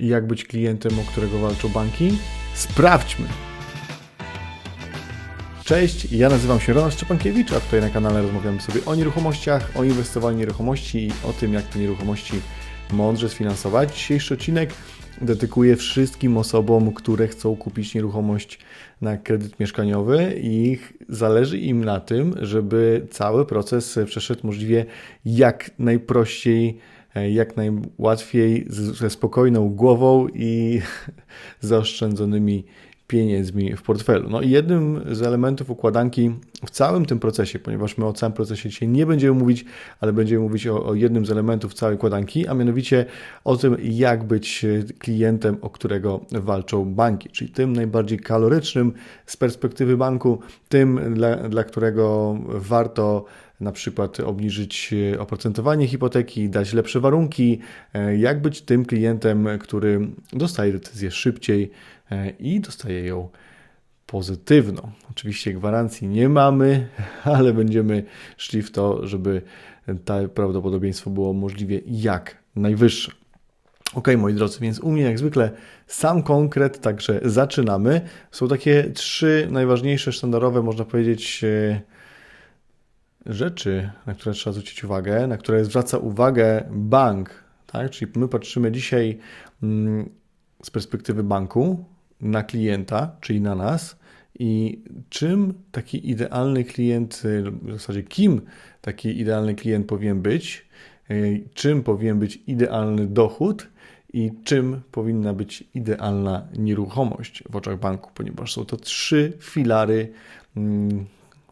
jak być klientem, o którego walczą banki? Sprawdźmy! Cześć, ja nazywam się Ronald Szczepankiewicz, a tutaj na kanale rozmawiamy sobie o nieruchomościach, o inwestowaniu w nieruchomości i o tym, jak te nieruchomości mądrze sfinansować. Dzisiejszy odcinek dedykuję wszystkim osobom, które chcą kupić nieruchomość na kredyt mieszkaniowy i zależy im na tym, żeby cały proces przeszedł możliwie jak najprościej, jak najłatwiej, ze spokojną głową i zaoszczędzonymi pieniędzmi w portfelu. No i jednym z elementów układanki w całym tym procesie, ponieważ my o całym procesie dzisiaj nie będziemy mówić, ale będziemy mówić o, o jednym z elementów całej układanki, a mianowicie o tym, jak być klientem, o którego walczą banki, czyli tym najbardziej kalorycznym z perspektywy banku, tym, dla, dla którego warto na przykład obniżyć oprocentowanie hipoteki, dać lepsze warunki, jak być tym klientem, który dostaje decyzję szybciej, E, i dostaje ją pozytywną. Oczywiście gwarancji nie mamy, ale będziemy szli w to, żeby to prawdopodobieństwo było możliwie jak najwyższe. Ok, moi drodzy, więc u mnie jak zwykle sam konkret, także zaczynamy. Są takie trzy najważniejsze, sztandarowe, można powiedzieć, e, rzeczy, na które trzeba zwrócić uwagę, na które zwraca uwagę bank. Tak? Czyli my patrzymy dzisiaj mm, z perspektywy banku, na klienta, czyli na nas, i czym taki idealny klient, w zasadzie kim taki idealny klient powinien być, czym powinien być idealny dochód i czym powinna być idealna nieruchomość w oczach banku, ponieważ są to trzy filary, mm,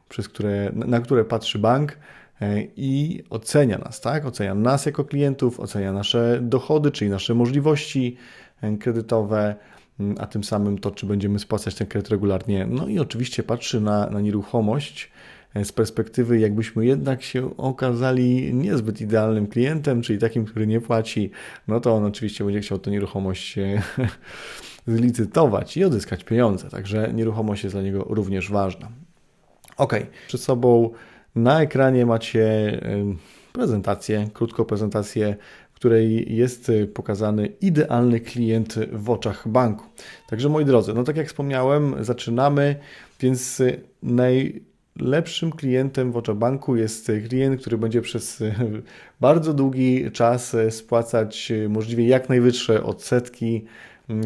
przez które, na które patrzy bank e, i ocenia nas, tak? Ocenia nas jako klientów, ocenia nasze dochody, czyli nasze możliwości e, kredytowe, a tym samym to, czy będziemy spłacać ten kredyt regularnie. No i oczywiście patrzy na, na nieruchomość e, z perspektywy, jakbyśmy jednak się okazali niezbyt idealnym klientem, czyli takim, który nie płaci, no to on oczywiście będzie chciał tę nieruchomość zlicytować i odzyskać pieniądze. Także nieruchomość jest dla niego również ważna. Ok, przed sobą na ekranie macie e, prezentację, krótką prezentację której jest y, pokazany idealny klient w oczach banku. Także moi drodzy, no tak jak wspomniałem, zaczynamy, więc y, najlepszym klientem w oczach banku jest klient, który będzie przez bardzo długi czas spłacać możliwie jak najwyższe odsetki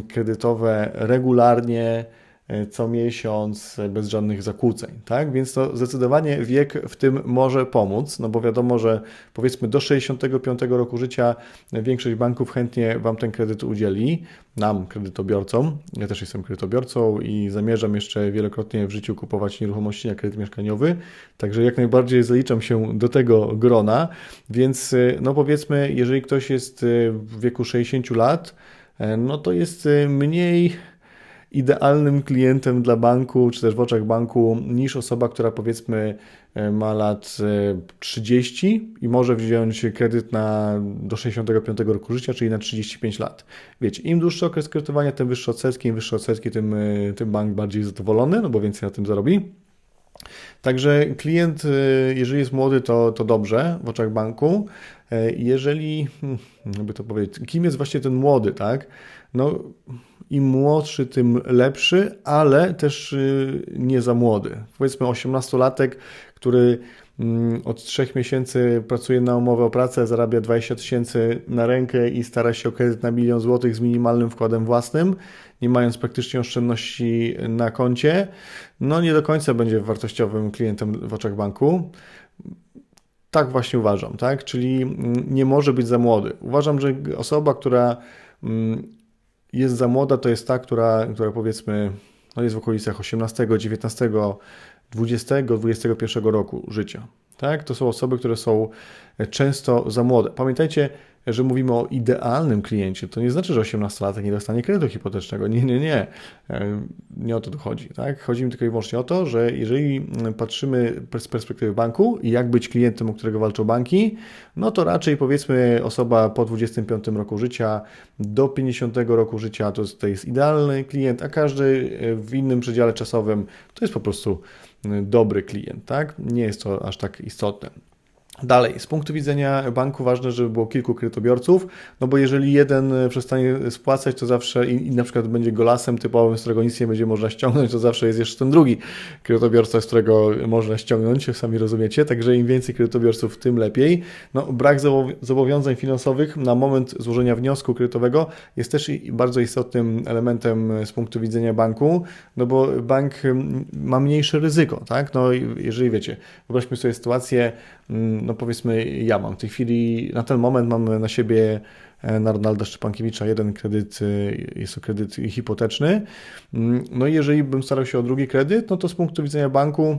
kredytowe regularnie E, co miesiąc e, bez żadnych zakłóceń, tak? Więc to zdecydowanie wiek w tym może pomóc, no bo wiadomo, że powiedzmy do 65 roku życia większość banków chętnie Wam ten kredyt udzieli, nam, kredytobiorcom. Ja też jestem kredytobiorcą i zamierzam jeszcze wielokrotnie w życiu kupować nieruchomości na kredyt mieszkaniowy, także jak najbardziej zaliczam się do tego grona, więc e, no powiedzmy, jeżeli ktoś jest w wieku 60 lat, no to jest mniej idealnym klientem dla banku, czy też w oczach banku, niż osoba, która powiedzmy e, ma lat 30 e, i może wziąć kredyt na, do 65 roku życia, czyli na 35 lat. Wiecie, im dłuższy okres kredytowania, tym wyższe odsetki, im wyższe odsetki, tym, e, tym bank bardziej zadowolony, no bo więcej na tym zarobi. Także klient, jeżeli jest młody, to, to dobrze w oczach banku. Jeżeli, hmm, jakby to powiedzieć, kim jest właśnie ten młody, tak? No, im młodszy, tym lepszy, ale też y, nie za młody. Powiedzmy 18-latek, który mm, od 3 miesięcy pracuje na umowę o pracę, zarabia 20 tysięcy na rękę i stara się o kredyt na milion złotych z minimalnym wkładem własnym, nie mając praktycznie oszczędności na koncie, no nie do końca będzie wartościowym klientem w oczach banku. Tak właśnie uważam, tak? Czyli mm, nie może być za młody. Uważam, że osoba, która mm, jest za młoda, to jest ta, która, która powiedzmy no jest w okolicach 18, 19, 20, 21 roku życia. Tak? To są osoby, które są często za młode. Pamiętajcie, że mówimy o idealnym kliencie, to nie znaczy, że 18-latek nie dostanie kredytu hipotecznego. Nie, nie, nie. E, nie o to tu chodzi. Tak? Chodzi mi tylko i wyłącznie o to, że jeżeli patrzymy z perspektywy banku i jak być klientem, o którego walczą banki, no to raczej powiedzmy osoba po 25 roku życia do 50 roku życia to, to jest idealny klient, a każdy w innym przedziale czasowym to jest po prostu dobry klient. Tak? Nie jest to aż tak istotne. Dalej, z punktu widzenia banku ważne, żeby było kilku kredytobiorców, no bo jeżeli jeden przestanie spłacać, to zawsze i, i na przykład będzie golasem typowym, z którego nic nie będzie można ściągnąć, to zawsze jest jeszcze ten drugi kredytobiorca, z którego można ściągnąć, sami rozumiecie, także im więcej kredytobiorców, tym lepiej. No, brak zobowiązań finansowych na moment złożenia wniosku kredytowego jest też bardzo istotnym elementem z punktu widzenia banku, no bo bank ma mniejsze ryzyko, tak? No jeżeli wiecie, wyobraźmy sobie sytuację, no powiedzmy ja mam w tej chwili, na ten moment mamy na siebie e, na Ronalda Szczepankiewicza jeden kredyt, e, jest to kredyt hipoteczny. Mm, no i jeżeli bym starał się o drugi kredyt, no to z punktu widzenia banku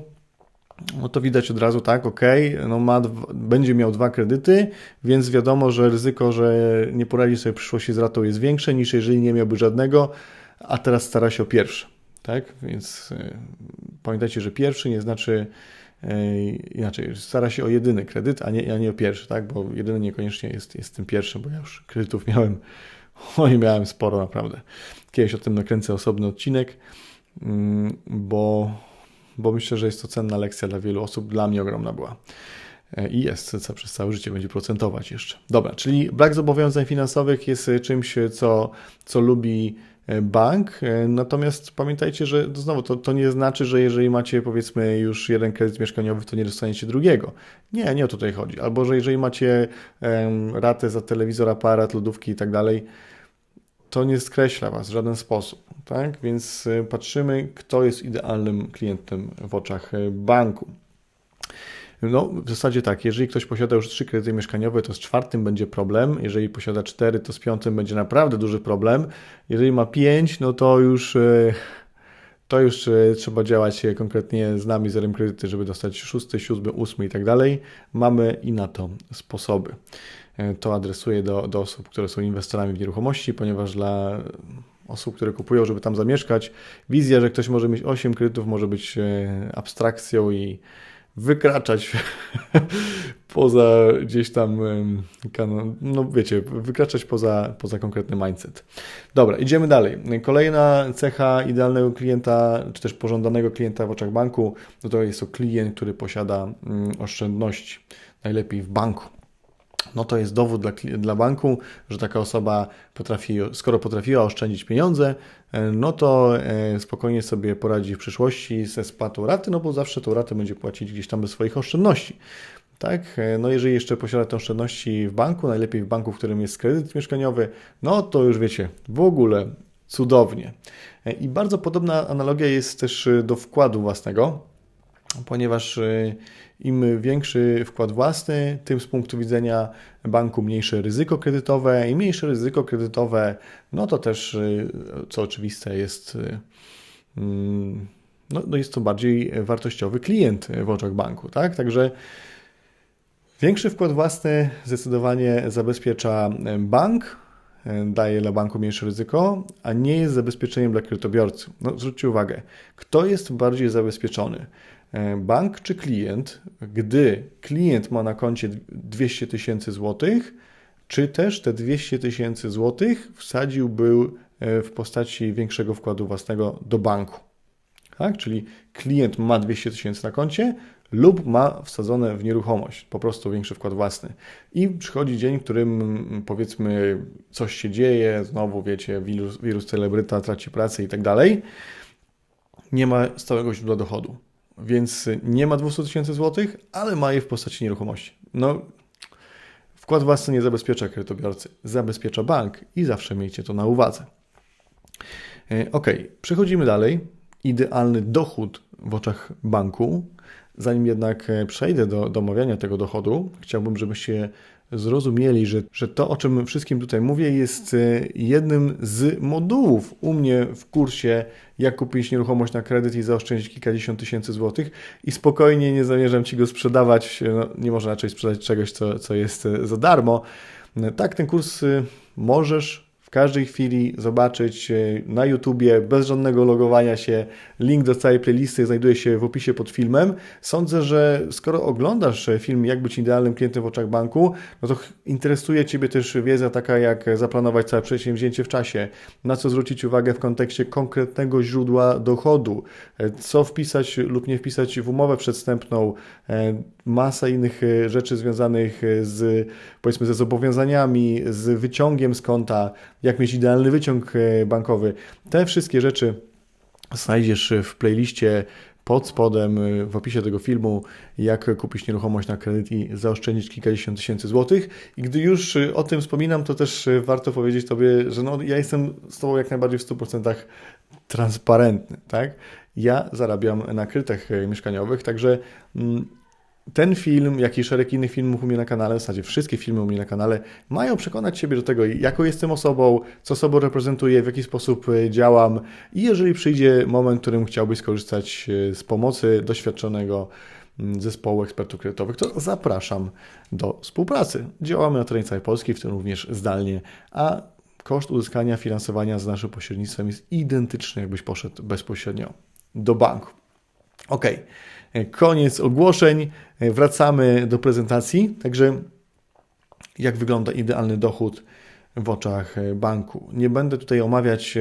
no to widać od razu, tak, ok, no ma, będzie miał dwa kredyty, więc wiadomo, że ryzyko, że nie poradzi sobie w przyszłości z ratą jest większe niż jeżeli nie miałby żadnego, a teraz stara się o pierwszy, tak, więc y, pamiętajcie, że pierwszy nie znaczy inaczej, stara się o jedyny kredyt, a nie, a nie o pierwszy, tak? Bo jedyny niekoniecznie jest, jest tym pierwszym, bo ja już kredytów miałem, oj, miałem sporo naprawdę. Kiedyś o tym nakręcę osobny odcinek, mm, bo, bo myślę, że jest to cenna lekcja dla wielu osób, dla mnie ogromna była. I jest, co przez całe życie będzie procentować jeszcze. Dobra, czyli brak zobowiązań finansowych jest czymś, co, co lubi bank. E, natomiast pamiętajcie, że znowu to, to nie znaczy, że jeżeli macie powiedzmy już jeden kredyt mieszkaniowy, to nie dostaniecie drugiego. Nie, nie o to tutaj chodzi. Albo że jeżeli macie um, ratę za telewizor, aparat, lodówki i tak dalej, to nie skreśla Was w żaden sposób. Tak? Więc e, patrzymy, kto jest idealnym klientem w oczach banku. No, w zasadzie tak, jeżeli ktoś posiada już trzy kredyty mieszkaniowe, to z czwartym będzie problem. Jeżeli posiada cztery, to z piątym będzie naprawdę duży problem. Jeżeli ma pięć, no to już e, to już e, trzeba działać konkretnie z nami, zerem kredyty, żeby dostać szósty, siódmy, ósmy i tak dalej. Mamy i na to sposoby. E, to adresuję do, do osób, które są inwestorami w nieruchomości, ponieważ dla osób, które kupują, żeby tam zamieszkać, wizja, że ktoś może mieć 8 kredytów, może być abstrakcją i wykraczać poza gdzieś tam, no wiecie, wykraczać poza, poza konkretny mindset. Dobra, idziemy dalej. Kolejna cecha idealnego klienta, czy też pożądanego klienta w oczach banku, no to jest to klient, który posiada mm, oszczędności, najlepiej w banku no to jest dowód dla, dla banku, że taka osoba potrafi, skoro potrafiła oszczędzić pieniądze, e, no to e, spokojnie sobie poradzi w przyszłości ze spłatą raty, no bo zawsze tą ratę będzie płacić gdzieś tam bez swoich oszczędności. Tak? E, no jeżeli jeszcze posiada te oszczędności w banku, najlepiej w banku, w którym jest kredyt mieszkaniowy, no to już wiecie, w ogóle cudownie. I bardzo podobna analogia jest też do wkładu własnego, ponieważ im większy wkład własny, tym z punktu widzenia banku mniejsze ryzyko kredytowe i mniejsze ryzyko kredytowe, no to też, y, co oczywiste, jest, y, mm, no, no jest to bardziej wartościowy klient w oczach banku. Tak? Także większy wkład własny zdecydowanie zabezpiecza bank, daje dla banku mniejsze ryzyko, a nie jest zabezpieczeniem dla kredytobiorcy. No, zwróćcie uwagę, kto jest bardziej zabezpieczony? E, bank czy klient, gdy klient ma na koncie 200 tysięcy złotych, czy też te 200 tysięcy złotych wsadziłby e, w postaci większego wkładu własnego do banku. Tak? Czyli klient ma 200 tysięcy na koncie lub ma wsadzone w nieruchomość, po prostu większy wkład własny. I przychodzi dzień, w którym mm, powiedzmy coś się dzieje, znowu wiecie, wirus, wirus celebryta traci pracę i tak dalej. Nie ma stałego źródła dochodu więc nie ma 200 tysięcy złotych, ale ma je w postaci nieruchomości. No, wkład własny nie zabezpiecza kredytobiorcy, zabezpiecza bank i zawsze miejcie to na uwadze. E, ok, przechodzimy dalej. Idealny dochód w oczach banku. Zanim jednak e, przejdę do, do omawiania tego dochodu, chciałbym, żebyście zrozumieli, że, że to, o czym wszystkim tutaj mówię, jest e, jednym z modułów u mnie w kursie Jak kupić nieruchomość na kredyt i zaoszczędzić kilkadziesiąt tysięcy złotych i spokojnie nie zamierzam Ci go sprzedawać. No, nie można raczej sprzedać czegoś, co, co jest e, za darmo. Tak, ten kurs możesz każdej chwili zobaczyć e, na YouTubie bez żadnego logowania się. Link do całej playlisty znajduje się w opisie pod filmem. Sądzę, że skoro oglądasz e, film Jak być idealnym klientem w oczach banku, no to interesuje Ciebie też wiedza taka, jak zaplanować całe przedsięwzięcie w czasie, na co zwrócić uwagę w kontekście konkretnego źródła dochodu, e, co wpisać lub nie wpisać w umowę przedstępną, masa innych e, rzeczy związanych e, z, powiedzmy, ze zobowiązaniami, z wyciągiem z konta, jak mieć idealny wyciąg e, bankowy. Te wszystkie rzeczy znajdziesz w playliście pod spodem w opisie tego filmu, jak kupić nieruchomość na kredyt i zaoszczędzić kilkadziesiąt tysięcy złotych. I gdy już o tym wspominam, to też warto powiedzieć Tobie, że no, ja jestem z Tobą jak najbardziej w 100% transparentny. Tak? Ja zarabiam na kredytach mieszkaniowych, także mm, ten film, jak i szereg innych filmów u mnie na kanale, w zasadzie wszystkie filmy u mnie na kanale, mają przekonać Ciebie do tego, jaką jestem osobą, co sobą reprezentuję, w jaki sposób e, działam i jeżeli przyjdzie moment, w którym chciałbyś skorzystać e, z pomocy doświadczonego mm, zespołu ekspertów kredytowych, to zapraszam do współpracy. Działamy na terenie całej Polski, w tym również zdalnie, a koszt uzyskania finansowania z naszym pośrednictwem jest identyczny, jakbyś poszedł bezpośrednio do banku. Ok, koniec ogłoszeń. Wracamy do prezentacji. Także, jak wygląda idealny dochód w oczach banku? Nie będę tutaj omawiać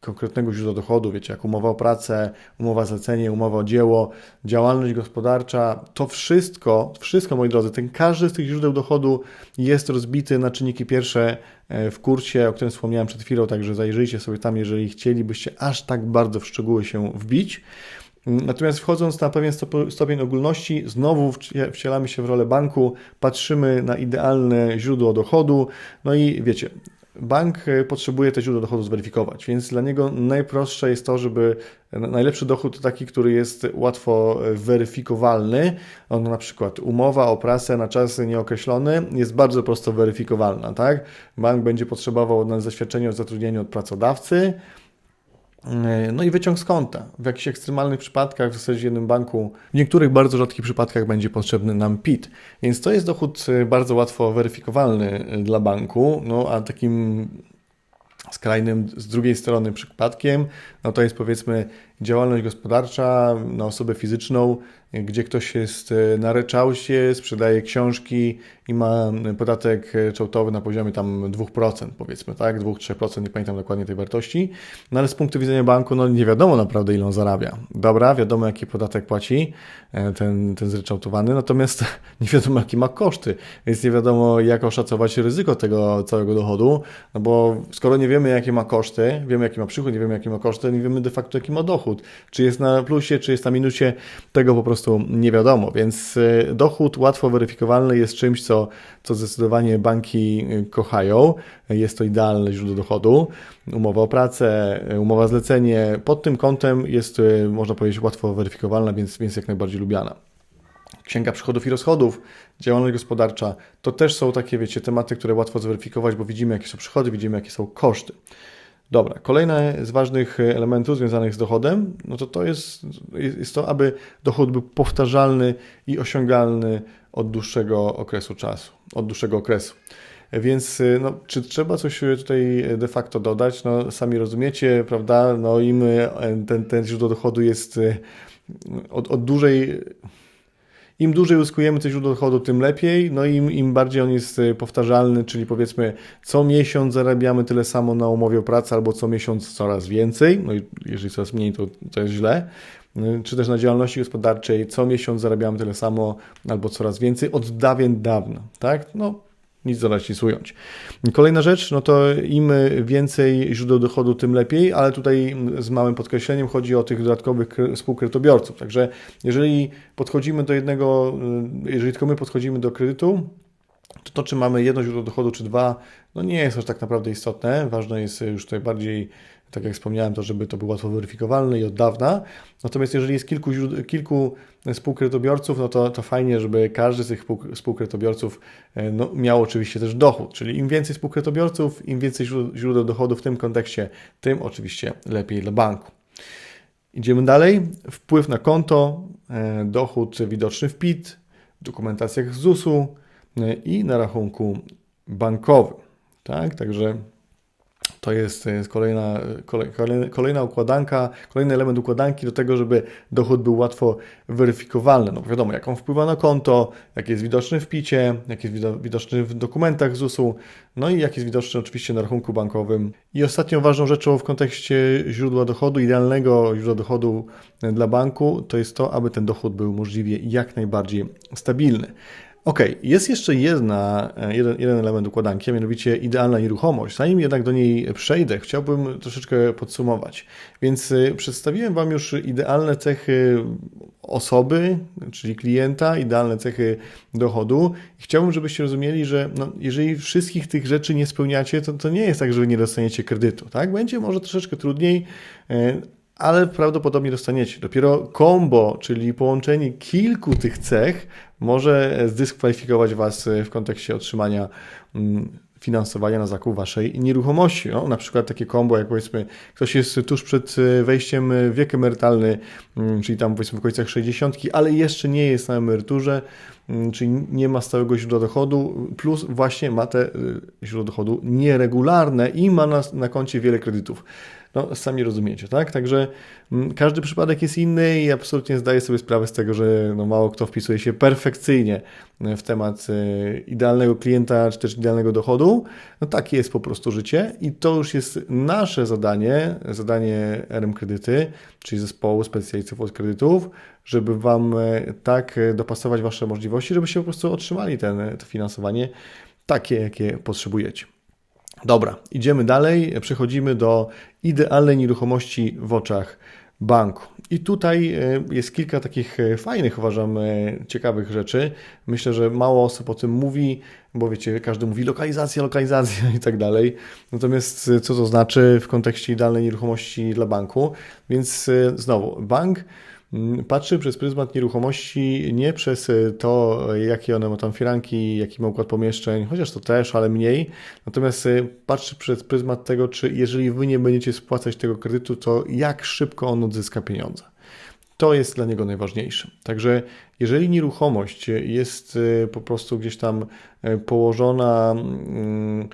konkretnego źródła dochodu, wiecie, jak umowa o pracę, umowa zlecenie, umowa o dzieło, działalność gospodarcza, to wszystko, wszystko moi drodzy, ten każdy z tych źródeł dochodu jest rozbity na czynniki pierwsze w kursie, o którym wspomniałem przed chwilą, także zajrzyjcie sobie tam, jeżeli chcielibyście aż tak bardzo w szczegóły się wbić. Natomiast wchodząc na pewien stopień ogólności, znowu wcielamy się w rolę banku, patrzymy na idealne źródło dochodu, no i wiecie, bank potrzebuje te źródło dochodu zweryfikować, więc dla niego najprostsze jest to, żeby najlepszy dochód to taki, który jest łatwo weryfikowalny. On na przykład umowa o pracę na czas nieokreślony jest bardzo prosto weryfikowalna, tak? Bank będzie potrzebował na zaświadczenie o zatrudnieniu od pracodawcy, no i wyciąg z konta. W jakichś ekstremalnych przypadkach, w zasadzie jednym banku, w niektórych bardzo rzadkich przypadkach będzie potrzebny nam PIT. Więc to jest dochód bardzo łatwo weryfikowalny dla banku, no a takim skrajnym z drugiej strony przypadkiem, no to jest powiedzmy działalność gospodarcza na osobę fizyczną, gdzie ktoś jest na ryczałcie, sprzedaje książki i ma podatek ryczałtowy na poziomie tam 2%, powiedzmy, tak, 2-3%, nie pamiętam dokładnie tej wartości, no ale z punktu widzenia banku, no nie wiadomo naprawdę ile on zarabia. Dobra, wiadomo jaki podatek płaci ten, ten zryczałtowany, natomiast nie wiadomo jakie ma koszty, więc nie wiadomo jak oszacować ryzyko tego całego dochodu, no bo skoro nie wiemy jakie ma koszty, wiemy jaki ma przychód, nie wiemy jaki ma koszty, nie wiemy de facto jaki ma dochód, czy jest na plusie, czy jest na minusie, tego po prostu nie wiadomo, więc dochód łatwo weryfikowalny jest czymś, co, co zdecydowanie banki kochają. Jest to idealne źródło dochodu. Umowa o pracę, umowa zlecenie, pod tym kątem jest, można powiedzieć, łatwo weryfikowalna, więc, więc jak najbardziej lubiana. Księga przychodów i rozchodów, działalność gospodarcza, to też są takie, wiecie, tematy, które łatwo zweryfikować, bo widzimy, jakie są przychody, widzimy, jakie są koszty. Dobra, kolejne z ważnych elementów związanych z dochodem, no to to jest, jest to, aby dochód był powtarzalny i osiągalny od dłuższego okresu czasu, od dłuższego okresu. Więc no, czy trzeba coś tutaj de facto dodać? No, sami rozumiecie, prawda? No, im ten, ten źródło dochodu jest od, od dłużej im dłużej uzyskujemy to źródło dochodu, tym lepiej. No i im, im bardziej on jest powtarzalny, czyli powiedzmy co miesiąc zarabiamy tyle samo na umowie o pracę, albo co miesiąc coraz więcej. No i jeżeli coraz mniej, to, to jest źle. Czy też na działalności gospodarczej co miesiąc zarabiamy tyle samo, albo coraz więcej od dawien dawna, tak? No, nic dodać, nic ująć. Kolejna rzecz, no to im więcej źródeł dochodu, tym lepiej, ale tutaj z małym podkreśleniem chodzi o tych dodatkowych współkredytobiorców. Także jeżeli podchodzimy do jednego, jeżeli tylko my podchodzimy do kredytu, to to, czy mamy jedno źródło dochodu, czy dwa, no nie jest aż tak naprawdę istotne. Ważne jest już tutaj bardziej tak jak wspomniałem, to żeby to było łatwo weryfikowalne i od dawna. Natomiast jeżeli jest kilku, kilku spółkredytobiorców, no to, to fajnie, żeby każdy z tych spółkredytobiorców no, miał oczywiście też dochód. Czyli im więcej spółkredytobiorców, im więcej źródeł dochodu w tym kontekście, tym oczywiście lepiej dla banku. Idziemy dalej. Wpływ na konto, dochód widoczny w PIT, dokumentacjach ZUS-u i na rachunku bankowym. Tak, także To jest, jest kolejna, kolej, kolejna układanka, kolejny element układanki do tego, żeby dochód był łatwo weryfikowalny. No wiadomo, jak on wpływa na konto, jak jest widoczny w picie, jak jest widoczny w dokumentach ZUS-u, no i jak jest widoczny oczywiście na rachunku bankowym. I ostatnią ważną rzeczą w kontekście źródła dochodu, idealnego źródła dochodu dla banku, to jest to, aby ten dochód był możliwie jak najbardziej stabilny. Ok, jest jeszcze jedna, e, jeden, jeden element układanki, a mianowicie idealna nieruchomość. Zanim jednak do niej przejdę, chciałbym troszeczkę podsumować. Więc e, przedstawiłem Wam już idealne cechy osoby, czyli klienta, idealne cechy dochodu. Chciałbym, żebyście rozumieli, że no, jeżeli wszystkich tych rzeczy nie spełniacie, to, to nie jest tak, że nie dostaniecie kredytu. Tak? Będzie może troszeczkę trudniej, e, ale prawdopodobnie dostaniecie. Dopiero combo, czyli połączenie kilku tych cech, może zdyskwalifikować Was w kontekście otrzymania mm, finansowania na zakup Waszej nieruchomości. No, na przykład takie kombo, jak powiedzmy, ktoś jest tuż przed wejściem w wiek emerytalny, mm, czyli tam powiedzmy w końcach 60, ale jeszcze nie jest na emeryturze, mm, czyli nie ma stałego źródła dochodu, plus właśnie ma te źródło dochodu nieregularne i ma na, na koncie wiele kredytów. No, sami rozumiecie, tak? Także mm, każdy przypadek jest inny i absolutnie zdaję sobie sprawę z tego, że no, mało kto wpisuje się perfekcyjnie w temat e, idealnego klienta czy też idealnego dochodu. No takie jest po prostu życie i to już jest nasze zadanie, zadanie RM Kredyty, czyli zespołu specjalistów od kredytów, żeby Wam e, tak dopasować Wasze możliwości, żebyście po prostu otrzymali ten, to finansowanie takie, jakie potrzebujecie. Dobra, idziemy dalej. Przechodzimy do idealnej nieruchomości w oczach banku. I tutaj e, jest kilka takich e, fajnych, uważam, e, ciekawych rzeczy. Myślę, że mało osób o tym mówi, bo wiecie, każdy mówi lokalizacja, lokalizacja i tak dalej. Natomiast co to znaczy w kontekście idealnej nieruchomości dla banku? Więc znowu, bank patrzy przez pryzmat nieruchomości nie przez e, to, jakie one ma tam firanki, jaki ma układ pomieszczeń, chociaż to też, ale mniej. Natomiast e, patrzy przez pryzmat tego, czy jeżeli wy nie będziecie spłacać tego kredytu, to jak szybko on odzyska pieniądze. To jest dla niego najważniejsze. Także jeżeli nieruchomość jest e, po prostu gdzieś tam położona, mm,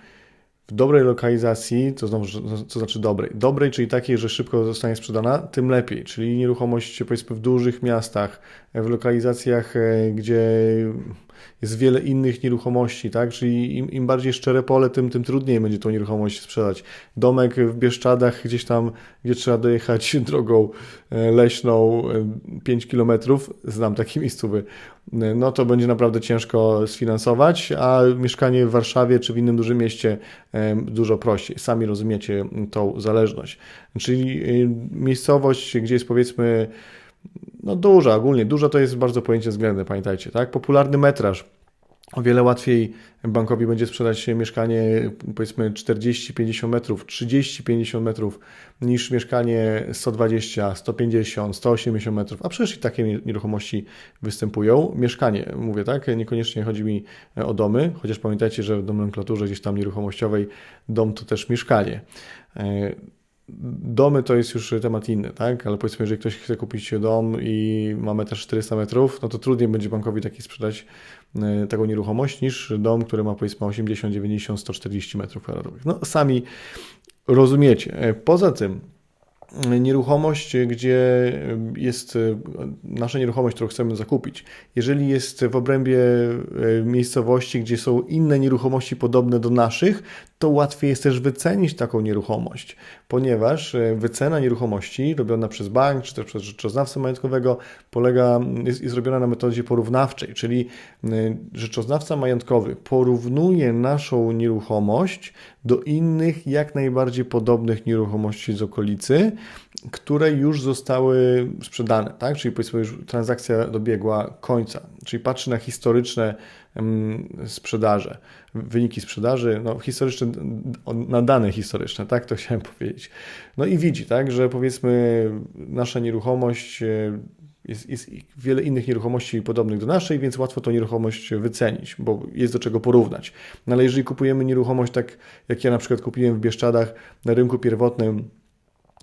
w dobrej lokalizacji, to znowu, co znaczy dobrej? Dobrej, czyli takiej, że szybko zostanie sprzedana, tym lepiej. Czyli nieruchomość powiedzmy w dużych miastach, w lokalizacjach, e, gdzie jest wiele innych nieruchomości, tak? Czyli im, im, bardziej szczere pole, tym, tym trudniej będzie tą nieruchomość sprzedać. Domek w Bieszczadach, gdzieś tam, gdzie trzeba dojechać drogą e, leśną 5 e, kilometrów, znam takie miejscowy, e, no to będzie naprawdę ciężko sfinansować, a mieszkanie w Warszawie czy w innym dużym mieście dużo prościej. Sami rozumiecie tą zależność. Czyli miejscowość, gdzie jest powiedzmy no duża, ogólnie duża to jest bardzo pojęcie względne, pamiętajcie, tak? Popularny metraż. O wiele łatwiej bankowi będzie sprzedać mieszkanie powiedzmy 40-50 metrów, 30-50 metrów niż mieszkanie 120, 150, 180 metrów, a przecież i takie nieruchomości występują. Mieszkanie, mówię tak, niekoniecznie chodzi mi o domy, chociaż pamiętajcie, że w nomenklaturze gdzieś tam nieruchomościowej dom to też mieszkanie. Domy to jest już temat inny, tak? Ale powiedzmy, jeżeli ktoś chce kupić dom i mamy też 400 metrów, no to trudniej będzie bankowi taki sprzedać e, taką nieruchomość niż dom, który ma powiedzmy 80, 90, 140 metrów kwadratowych. No sami rozumiecie. E, poza tym nieruchomość, gdzie jest nasza nieruchomość, którą chcemy zakupić. Jeżeli jest w obrębie e, miejscowości, gdzie są inne nieruchomości podobne do naszych, to łatwiej jest też wycenić taką nieruchomość, ponieważ wycena nieruchomości robiona przez bank czy też przez rzeczoznawcę majątkowego polega, jest, jest robiona na metodzie porównawczej, czyli rzeczoznawca majątkowy porównuje naszą nieruchomość do innych jak najbardziej podobnych nieruchomości z okolicy, które już zostały sprzedane, tak? Czyli powiedzmy już transakcja dobiegła końca, czyli patrzy na historyczne sprzedaże, wyniki sprzedaży, no historyczne, na dane historyczne, tak to chciałem powiedzieć. No i widzi, tak, że powiedzmy nasza nieruchomość e, jest, jest, wiele innych nieruchomości podobnych do naszej, więc łatwo tą nieruchomość wycenić, bo jest do czego porównać. No ale jeżeli kupujemy nieruchomość tak, jak ja na przykład kupiłem w Bieszczadach na rynku pierwotnym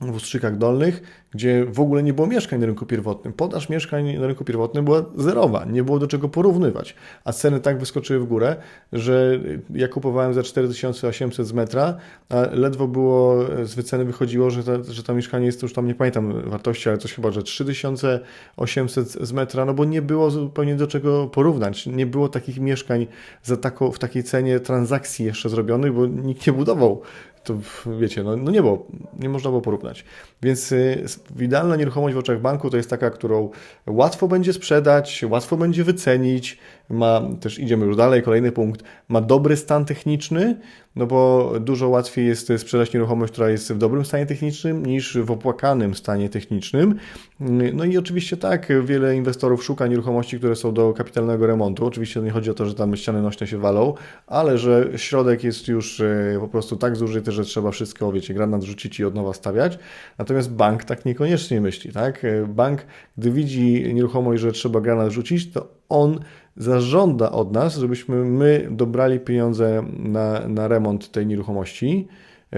w Ustrzykach Dolnych, gdzie w ogóle nie było mieszkań na rynku pierwotnym. Podaż mieszkań na rynku pierwotnym była zerowa, nie było do czego porównywać, a ceny tak wyskoczyły w górę, że ja kupowałem za 4800 z metra, a ledwo było, z wyceny wychodziło, że, że to mieszkanie jest, już tam nie pamiętam wartości, ale coś chyba, że 3800 z metra, no bo nie było zupełnie do czego porównać. Nie było takich mieszkań za taką, w takiej cenie transakcji jeszcze zrobionych, bo nikt nie budował to wiecie, no, no, nie było, nie można było porównać. Więc y, idealna nieruchomość w oczach banku to jest taka, którą łatwo będzie sprzedać, łatwo będzie wycenić, ma też, idziemy już dalej, kolejny punkt, ma dobry stan techniczny, no bo dużo łatwiej jest sprzedać nieruchomość, która jest w dobrym stanie technicznym niż w opłakanym stanie technicznym. No i oczywiście tak, wiele inwestorów szuka nieruchomości, które są do kapitalnego remontu. Oczywiście nie chodzi o to, że tam ściany nośne się walą, ale że środek jest już e, po prostu tak zużyty, że trzeba wszystko, wiecie, granat rzucić i od nowa stawiać. Natomiast bank tak niekoniecznie myśli, tak? Bank, gdy widzi nieruchomość, że trzeba granat rzucić, to on zażąda od nas, żebyśmy my dobrali pieniądze na, na remont tej nieruchomości,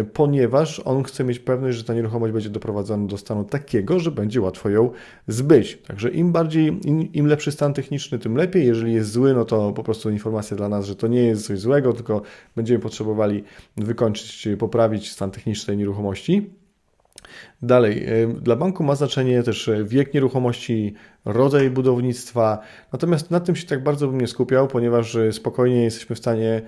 ponieważ on chce mieć pewność, że ta nieruchomość będzie doprowadzona do stanu takiego, że będzie łatwo ją zbyć. Także im bardziej, im, im, lepszy stan techniczny, tym lepiej. Jeżeli jest zły, no to po prostu informacja dla nas, że to nie jest coś złego, tylko będziemy potrzebowali wykończyć, poprawić stan techniczny tej nieruchomości. Dalej, e, dla banku ma znaczenie też e, wiek nieruchomości, rodzaj budownictwa, natomiast na tym się tak bardzo bym nie skupiał, ponieważ e, spokojnie jesteśmy w stanie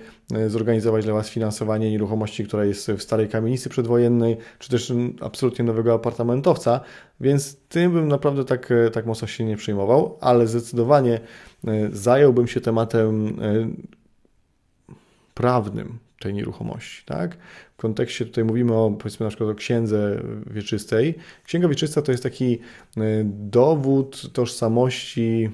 zorganizować dla Was finansowanie nieruchomości, która jest w starej kamienicy przedwojennej, czy też absolutnie nowego apartamentowca, więc tym bym naprawdę tak, tak mocno się nie przejmował, ale zdecydowanie zająłbym się tematem prawnym tej nieruchomości, tak? W kontekście tutaj mówimy o, powiedzmy na przykład o księdze wieczystej. Księga wieczysta to jest taki e, dowód tożsamości,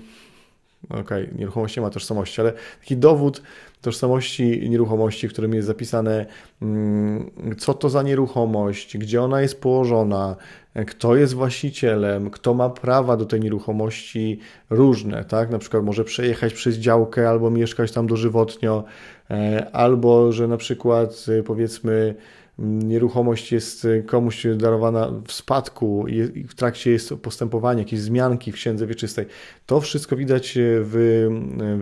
okej, okay, nieruchomość nie ma tożsamości, ale taki dowód tożsamości nieruchomości, w którym jest zapisane, mm, co to za nieruchomość, gdzie ona jest położona, kto jest właścicielem, kto ma prawa do tej nieruchomości różne, tak? Na przykład może przejechać przez działkę albo mieszkać tam dożywotnio, e, albo że na przykład e, powiedzmy nieruchomość jest komuś darowana w spadku i w trakcie jest postępowanie, jakieś zmianki w Księdze Wieczystej. To wszystko widać w,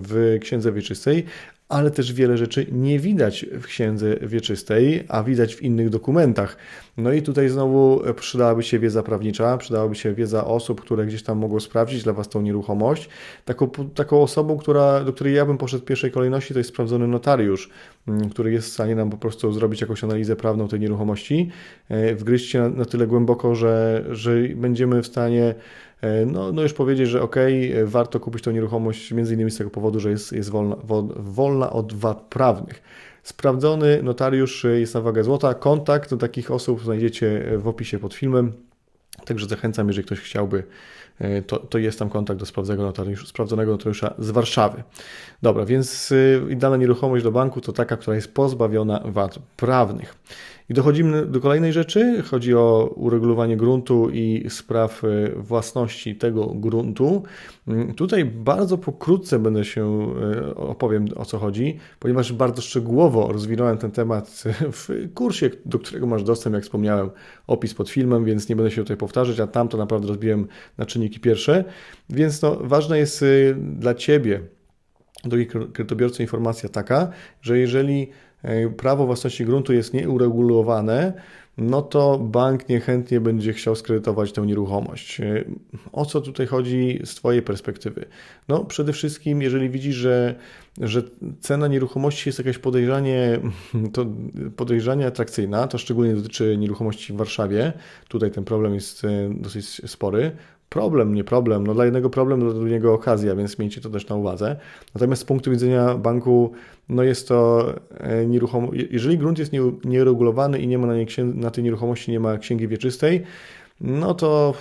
w Księdze Wieczystej, ale też wiele rzeczy nie widać w księdze wieczystej, a widać w innych dokumentach. No i tutaj znowu przydałaby się wiedza prawnicza, przydałaby się wiedza osób, które gdzieś tam mogą sprawdzić dla Was tą nieruchomość. Taką, taką osobą, która, do której ja bym poszedł w pierwszej kolejności, to jest sprawdzony notariusz, mm, który jest w stanie nam po prostu zrobić jakąś analizę prawną tej nieruchomości, e, wgryźć się na, na tyle głęboko, że, że będziemy w stanie no, no już powiedzieć, że ok, warto kupić tą nieruchomość między innymi z tego powodu, że jest, jest wolna, wolna od wad prawnych. Sprawdzony notariusz jest na wagę złota. Kontakt do takich osób znajdziecie w opisie pod filmem. Także zachęcam, jeżeli ktoś chciałby, e, to, to jest tam kontakt do sprawdzonego notariusza, sprawdzonego notariusza z Warszawy. Dobra, więc e, idealna nieruchomość do banku to taka, która jest pozbawiona wad prawnych. I dochodzimy do kolejnej rzeczy. Chodzi o uregulowanie gruntu i spraw e, własności tego gruntu. Mm, tutaj bardzo pokrótce będę się e, opowiem o co chodzi, ponieważ bardzo szczegółowo rozwinąłem ten temat w kursie, do którego masz dostęp, jak wspomniałem, opis pod filmem, więc nie będę się tutaj powtarzać, a tam to naprawdę rozbiłem na czynniki pierwsze. Więc no, ważne jest e, dla Ciebie, drogi kredytobiorcy, informacja taka, że jeżeli E, prawo własności gruntu jest nieuregulowane, no to bank niechętnie będzie chciał skredytować tę nieruchomość. E, o co tutaj chodzi z Twojej perspektywy? No przede wszystkim, jeżeli widzisz, że, że cena nieruchomości jest jakaś podejrzanie, to podejrzanie atrakcyjna, to szczególnie dotyczy nieruchomości w Warszawie, tutaj ten problem jest e, dosyć spory, problem, nie problem. No dla jednego problem, dla drugiego okazja, więc miejcie to też na uwadze. Natomiast z punktu widzenia banku, no jest to e, nieruchomo... Jeżeli grunt jest nieregulowany i nie ma na, nie, na tej nieruchomości nie ma księgi wieczystej, no to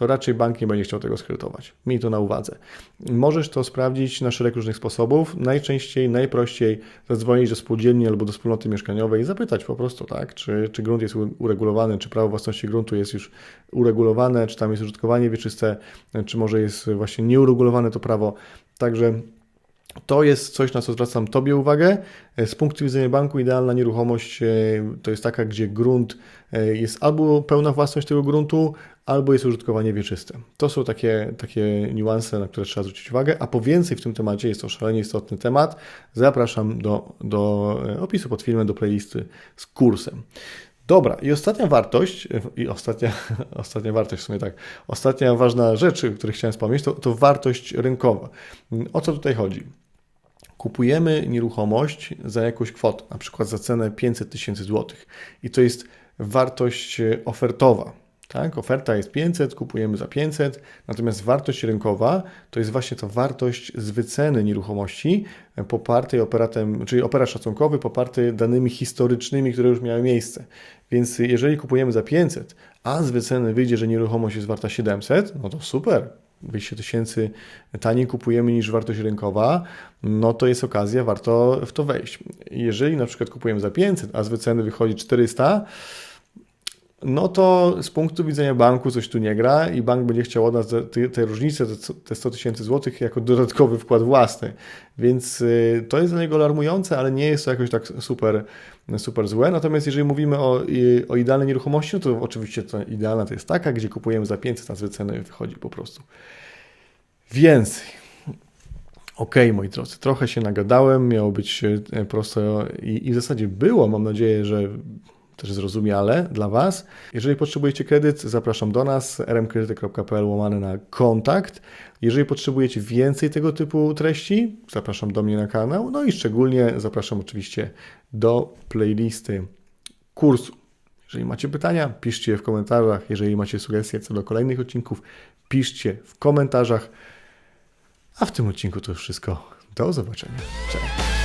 to raczej bank nie będzie chciał tego skredytować. Miej to na uwadze. Możesz to sprawdzić na szereg różnych sposobów. Najczęściej, najprościej zadzwonić do spółdzielni albo do wspólnoty mieszkaniowej i zapytać po prostu, tak, czy, czy grunt jest uregulowany, czy prawo własności gruntu jest już uregulowane, czy tam jest użytkowanie wieczyste, czy może jest właśnie nieuregulowane to prawo. Także To jest coś, na co zwracam Tobie uwagę. E, Z punktu widzenia banku idealna nieruchomość e, to jest taka, gdzie grunt e, jest albo pełna własność tego gruntu, albo jest użytkowanie wieczyste. To są takie, takie niuanse, na które trzeba zwrócić uwagę, a po więcej w tym temacie, jest to szalenie istotny temat, zapraszam do, do opisu pod filmem, do playlisty z kursem. Dobra, i ostatnia wartość, i ostatnia, ostatnia wartość w sumie tak, ostatnia ważna rzecz, o której chciałem wspomnieć, to, to wartość rynkowa. O co tutaj chodzi? Kupujemy nieruchomość za jakąś kwotę, na przykład za cenę 500 tysięcy złotych i to jest wartość e, ofertowa. Tak? Oferta jest 500, kupujemy za 500, natomiast wartość rynkowa to jest właśnie to wartość z wyceny nieruchomości e, popartej operatem, czyli operat szacunkowy poparty danymi historycznymi, które już miały miejsce. Więc jeżeli kupujemy za 500, a z wyceny wyjdzie, że nieruchomość jest warta 700, no to super, 200 tysięcy taniej kupujemy niż wartość rynkowa, no to jest okazja, warto w to wejść. Jeżeli na przykład kupujemy za 500, a z wyceny wychodzi 400, no to z punktu widzenia banku coś tu nie gra i bank będzie chciał od nas te, te, różnice, te, te 100 tysięcy złotych jako dodatkowy wkład własny. Więc y, to jest dla niego alarmujące, ale nie jest to jakoś tak super, super złe. Natomiast jeżeli mówimy o, o idealnej nieruchomości, no to oczywiście to idealna to jest taka, gdzie kupujemy za 500, a z wyceny wychodzi po prostu więcej. Ok, moi drodzy, trochę się nagadałem, miało być e, prosto i, i w zasadzie było. Mam nadzieję, że też zrozumiale dla Was. Jeżeli potrzebujecie kredyt, zapraszam do nas rmkredyty.pl łamane na kontakt. Jeżeli potrzebujecie więcej tego typu treści, zapraszam do mnie na kanał. No i szczególnie zapraszam oczywiście do playlisty kursu. Jeżeli macie pytania, piszcie je w komentarzach. Jeżeli macie sugestie co do kolejnych odcinków, piszcie w komentarzach. A w tym odcinku to już wszystko. Do zobaczenia. Cześć.